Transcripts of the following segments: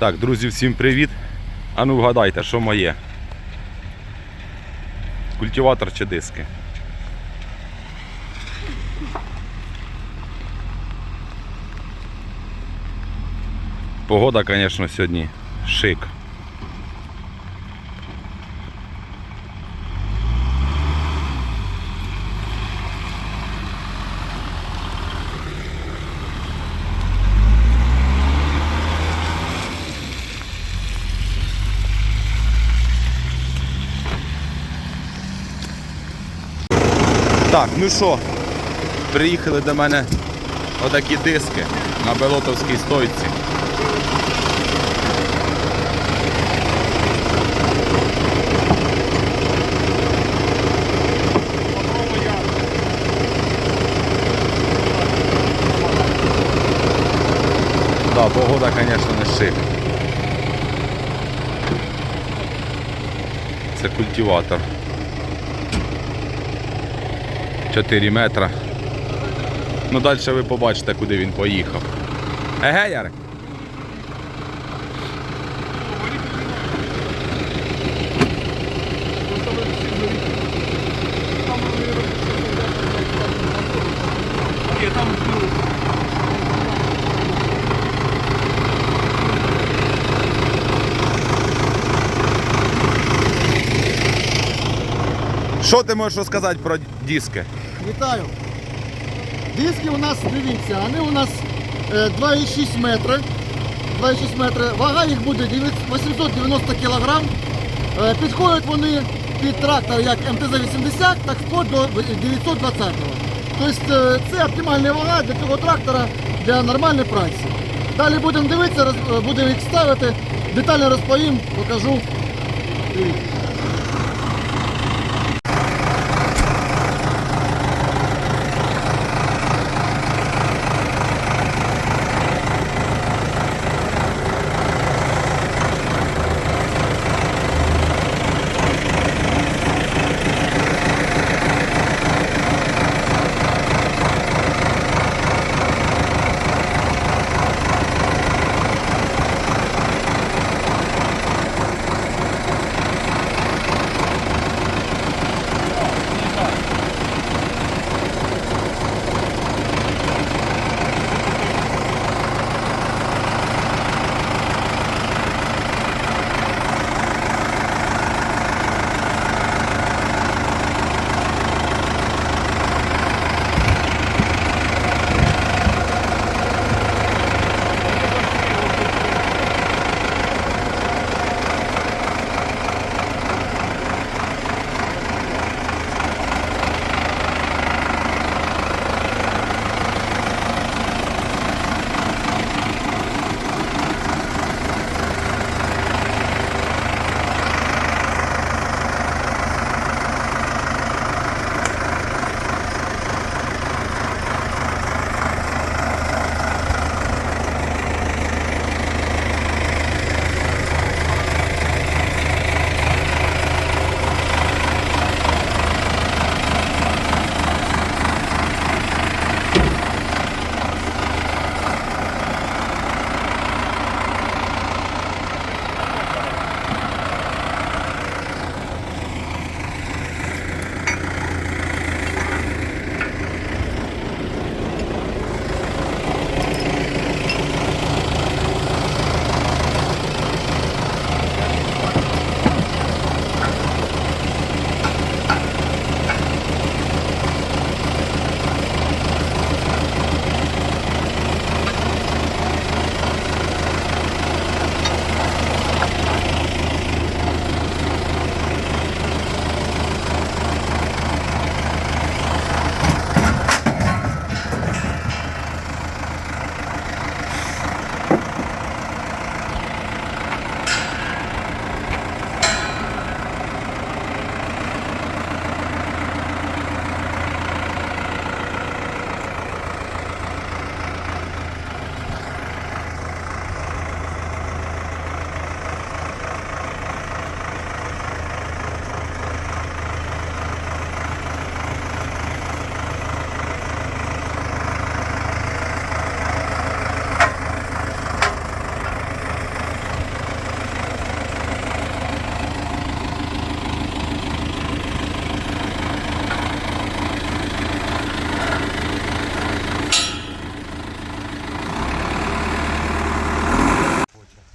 Так, друзі, всім привіт. А ну вгадайте, що моє? Культиватор чи диски? Погода, звісно, сьогодні шик. Так, ну що, приїхали до мене отакі диски на Белотовській стойці. Да, погода, звісно, не шик. Це культиватор. 4 метра. Ну далі ви побачите, куди він поїхав. Еге, Ярик? Що ти можеш розказати про диски? Вітаю. Диски у нас, дивіться, вони у нас е, 2,6 метри. 2,6 метри. Вага їх буде 890 кг. Підходять вони під трактор як МТЗ-80, так вплоть до 920 Тобто е, це оптимальна вага для цього трактора для нормальної праці. Далі будемо дивитися, е, будемо їх ставити, детально розповім, покажу. Дивіться.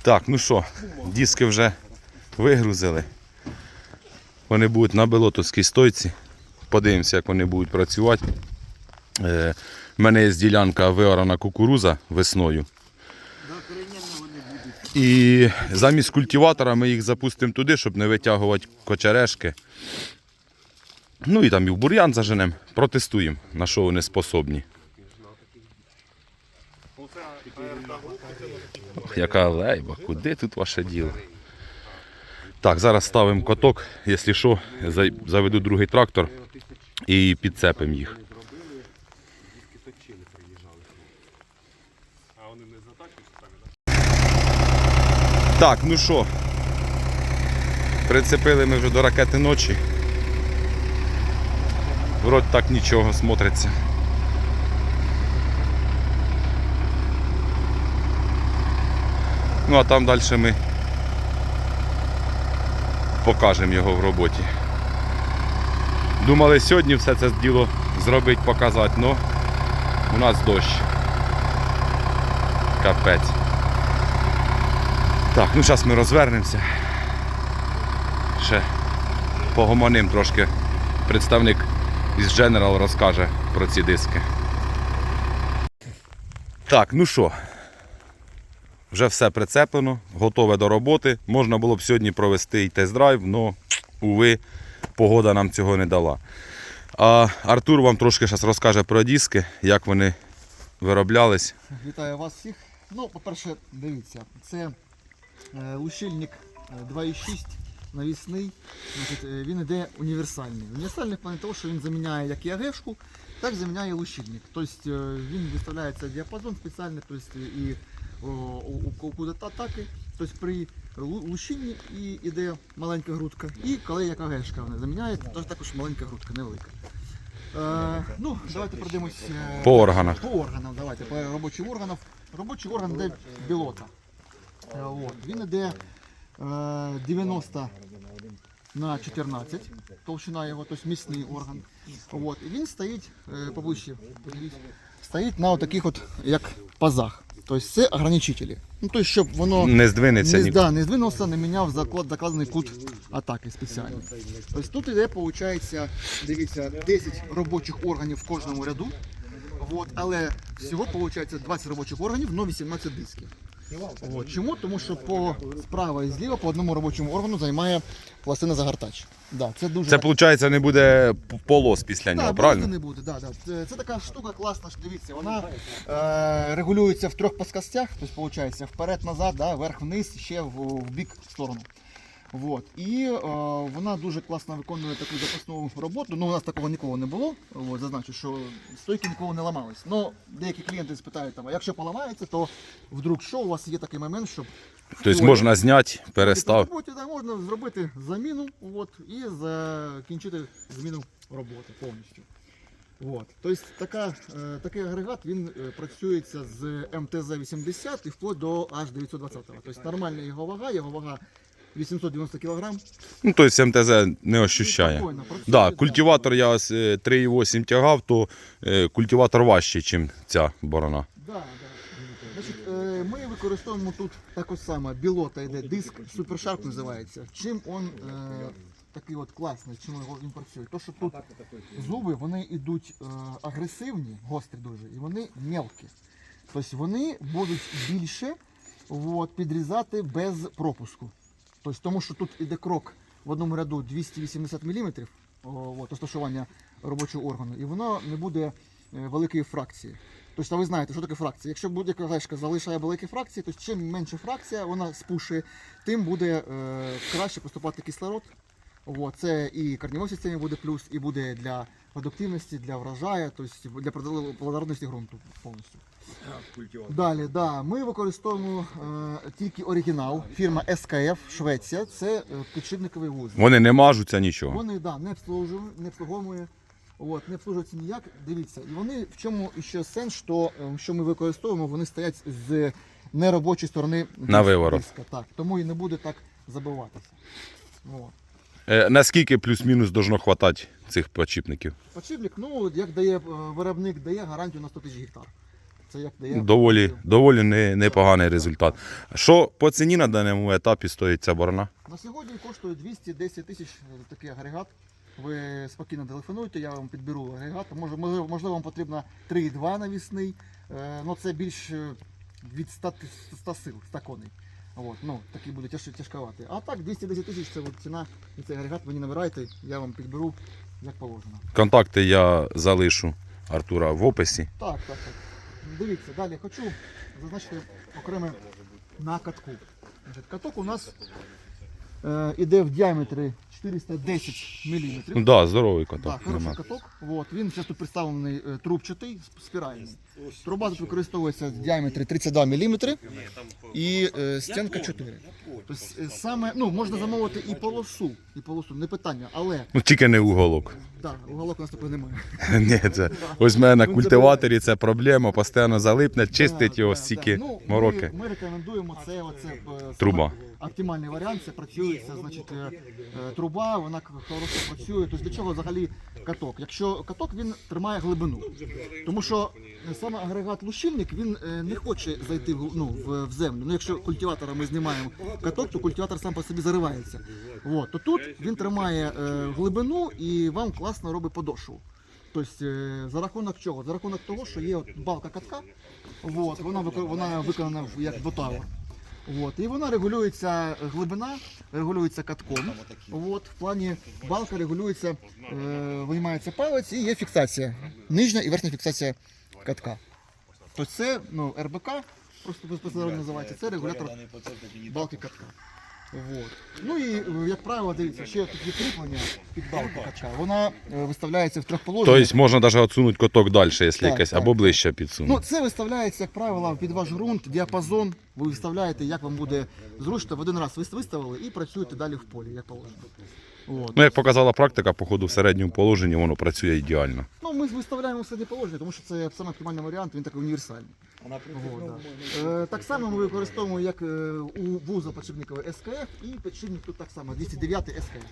Так, ну що, диски вже вигрузили. Вони будуть на белотовській стойці. Подивимося, як вони будуть працювати. Е, в мене є ділянка виорана кукуруза весною. І замість культиватора ми їх запустимо туди, щоб не витягувати кочерешки. Ну і там і в бур'ян заженемо, протестуємо, на що вони способні. Яка лейба, куди тут ваше діло? Так, зараз ставимо каток, якщо що, заведу другий трактор і підцепимо їх. Так, ну що, прицепили ми вже до ракети ночі. Вроді так нічого смотриться. Ну а там далі ми покажемо його в роботі. Думали сьогодні все це діло зробити, показати, але у нас дощ. Капець. Так, ну зараз ми розвернемося. Ще погомоним трошки. Представник із General розкаже про ці диски. Так, ну що, вже все прицеплено, готове до роботи. Можна було б сьогодні провести і тест-драйв, але, уви, погода нам цього не дала. А Артур вам трошки зараз розкаже про диски, як вони вироблялись. Вітаю вас всіх. Ну, по-перше, дивіться, це е, лущильник е, 2.6 навісний. Значить, е, він йде універсальний. Універсальний в плані того, що він заміняє як і АГшку, так заміняє лущильник. Тобто е, він виставляється в діапазон спеціальний, тобто і у, у куди атаки. Тобто при лу- лущинні і йде маленька грудка. І коли як АГшка вона заміняє, то також маленька грудка, невелика. Е, ну, давайте пройдемось е, По органах. по органам, давайте, по робочим органам. Робочий орган йде білота. Е, От. Він йде е, 90 на 14, товщина його, тобто міцний орган. От. І він стоїть е, поближче, подивіться, стоїть на таких от, як пазах. Тобто це ограничителі. Ну, тобто, щоб воно Не здвинеться не, да, не здвинулося, не міняв заклад, закладений кут атаки спеціально. Тобто тут іде, виходить, дивіться, 10 робочих органів в кожному ряду. От, але всього виходить 20 робочих органів, но 18 дисків. От. Чому? Тому що по справа і зліва по одному робочому органу займає пластина загортач. Да, це дуже Це виходить не буде полос після нього, просто правильно? не буде. Да, да. Це, це така штука класна, що дивіться, вона е, регулюється в трьох плоскостях, тобто виходить вперед-назад, да, вверх-вниз, ще в, в бік в сторону. Вот. І е, вона дуже класно виконує таку запасну роботу. Ну, у нас такого ніколи не було. От, зазначу, що стойки ніколи не ламались. Ну, деякі клієнти спитають, там, а якщо поламається, то вдруг що, у вас є такий момент, щоб Тобто Ой. можна зняти, При перестав. роботі да, можна зробити заміну от, і закінчити зміну роботи повністю. От. Тобто така, е, такий агрегат він е, працюється з МТЗ-80 і вплоть до H920. Тобто нормальна його вага, його вага 890 кг. Ну, тобто МТЗ не ощущає. Спокійно працює, Да, да. культиватор я ось, е, 3,8 тягав, то е, культиватор важчий, ніж ця борона. Да, да. Значить, е, ми використовуємо тут також саме білота йде диск, супершарп називається. Чим він е, такий от класний, чим його він працює? То, що тут зуби вони йдуть е, агресивні, гострі дуже, і вони мелкі. Тобто вони будуть більше от, підрізати без пропуску. Тобто, тому що тут іде крок в одному ряду 280 мм от, розташування робочого органу, і воно не буде е, великої фракції. Тобто, ви знаєте, що таке фракція. Якщо будь-яка гешка залишає великі фракції, то чим менше фракція вона спушує, тим буде е, краще поступати кислород. От, це і корневій системі буде плюс, і буде для продуктивності, для врожаю, тобто для плодородності ґрунту повністю. Далі, да, ми використовуємо е, тільки оригінал, фірма SKF, Швеція, це е, підшипниковий вузол. Вони не мажуться нічого. Вони да, не обслуговує, не обслуговує, от, не обслуговуються ніяк. Дивіться, і вони в чому ще сенс, що, е, що ми використовуємо, вони стоять з неробочої сторони На виворот. Так, тому і не буде так забиватися. От. Е, Наскільки плюс-мінус должно хватати цих подшипників? Подшипник, ну як дає е, виробник, дає гарантію на 100 тисяч гектар. Це як дає. Доволі, доволі не, непоганий результат. Що по ціні на даному етапі стоїть ця борона? На сьогодні коштує 210 тисяч е, такий агрегат. Ви спокійно телефонуйте, я вам підберу агрегат. Може, можливо, вам потрібно 3,2 навісний. Е, Ну це більш від 100, 100 сил, 100 коней. От, ну, Такі буде тяж, тяжковаті. А так, 210 тисяч це от ціна. І цей агрегат мені набирайте, я вам підберу як положено. Контакти я залишу Артура в описі. Так, так, так. Дивіться, далі хочу зазначити окреме на катку. Значить, каток у нас іде в діаметрі 410 мм. Ну да, здоровий Так, хороший каток. От, він зараз представлений е, трубчатий, спіральний. Труба тут використовується в діаметрі 32 мм і е, стінка 4. Тобто е, саме, ну, можна замовити і полосу, і полосу, не питання, але Ну тільки не уголок. так, уголок у нас такої немає. Ні, це ось в мене на культиваторі це проблема, постійно залипне, чистить його стільки. Ну, мороки. Ми, ми рекомендуємо це, оце е, саме Труба. Оптимальний варіант, це працюється, значить, е, е, труба, вона хорошо працює. Тобто для чого взагалі каток? Якщо каток він тримає глибину. Тому що саме агрегат лущильник він е, не хоче зайти в, ну, в, землю. Ну, якщо культиватора ми знімаємо каток, то культиватор сам по собі заривається. От, то тут він тримає е, глибину і вам класно робить подошву. Тобто е, за рахунок чого? За рахунок того, що є от балка катка, от, вона, вона виконана як ботава. От, і вона регулюється глибина, регулюється катком. От, в плані балка регулюється, е, виймається палець і є фіксація. Нижня і верхня фіксація катка. Тобто це ну, РБК, просто безпосередньо називається, це регулятор балки катка. Вот. Ну і е, як правило, дивіться, ще тут є кріплення під балку кача. Вона е, виставляється в трьох положеннях. Тобто можна навіть відсунути коток далі, якщо Так, якесь, так, або ближче Ну, підсунути. це виставляється, як правило, під ваш ґрунт, діапазон. Ви виставляєте, як вам буде зручно. В один раз ви виставили і працюєте далі в полі, як положено. От. Ну, як показала практика, походу в середньому положенні воно працює ідеально. Ну, ми виставляємо середнє положення, тому що це саме оптимальний варіант, він такий універсальний. Да. Е, так само ми використовуємо як е, у вузол підшипниковий СКФ і підшипник тут так само, 209 СКФ.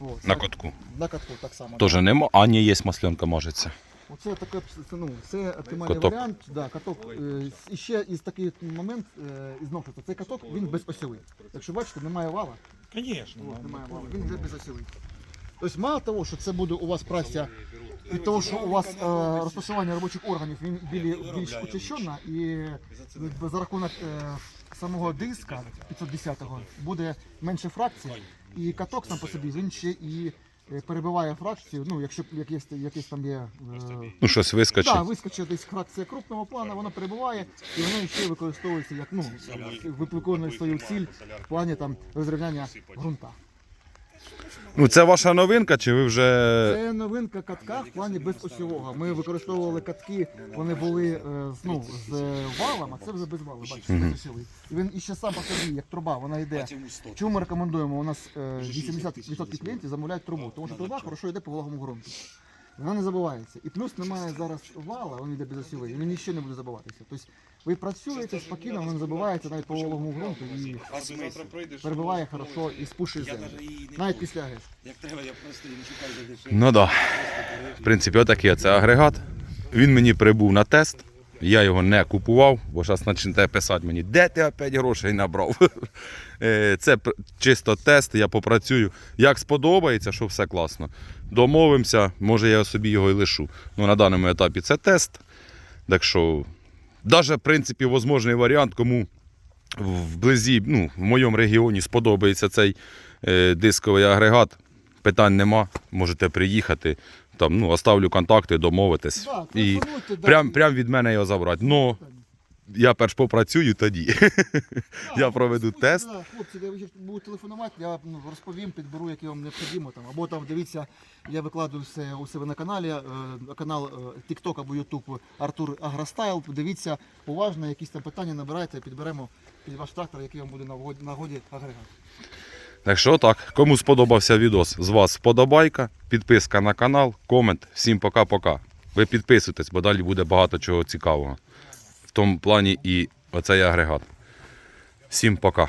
На так, котку. На катку так само. Теж нема, а ні, є масленка мажеться. Оце таке це, ну, це оптимальний Каток. варіант. Да, каток. Е, І ще із такий момент е, із новшества. Цей каток він безосьовий. Якщо бачите, немає вала. Конечно. От, немає вала. Він йде осілий. Тобто мало того, що це буде у вас праця від того, що у вас е, розташування робочих органів він білі, більш учащено і за рахунок е, самого диска 510-го буде менше фракцій. І каток сам по собі він ще і е, перебиває фракцію. Ну, якщо якесь, якесь там є. Е, Ну, щось вискочить. так, вискочить десь фракція крупного плану, вона перебуває і вона ще використовується як ну, виконує свою ціль в плані там розрівняння ґрунта. Ну, це ваша новинка, чи ви вже. Це новинка катка в плані безосьового. Ми використовували катки, вони були е, ну, з е, валом, а це вже без валу, бачите, безосьовий. І він іще сам по собі, як труба, вона йде. Чому ми рекомендуємо? У нас е, 80% клієнтів замовляють трубу, тому що труба хорошо йде по вологому ґрунту. Вона не забувається. І плюс немає зараз вала, він йде безосьовий, і він ще не буде забуватися. Тобто ви працюєте спокійно, не забувається навіть по вологому ґрунту і перебиває хорошо і спушує землю. Навіть після ГЕС. Як треба, я просто не шукаю за. Ну так. Да. В принципі, отакий оце агрегат. Він мені прибув на тест. Я його не купував, бо зараз почнете писати мені, де ти опять грошей набрав. Е, Це чисто тест, я попрацюю. Як сподобається, що все класно. Домовимося, може я собі його і лишу. Ну, на даному етапі це тест. Так що, навіть, в принципі, можливий варіант, кому вблизі, ну, в моєму регіоні сподобається цей е, дисковий агрегат. Питань нема, можете приїхати. Там, ну, оставлю контакти, домовитись. Да, і прям, прям від мене його забрати. Ну, я перш попрацюю тоді. Я проведу тест. Хлопці, ви ще телефонувати, я ну, розповім, підберу, які вам необхідно. Там. Або там дивіться, я викладаю все у себе на каналі, е, канал е, TikTok або YouTube Артур Агростайл. Дивіться уважно, якісь там питання набирайте, підберемо під ваш трактор, який вам буде на годі агрегат. Так що так, кому сподобався відос, з вас вподобайка, підписка на канал, комент. Всім пока-пока. Ви підписуйтесь, бо далі буде багато чого цікавого. В тому плані і оцей агрегат. Всім пока.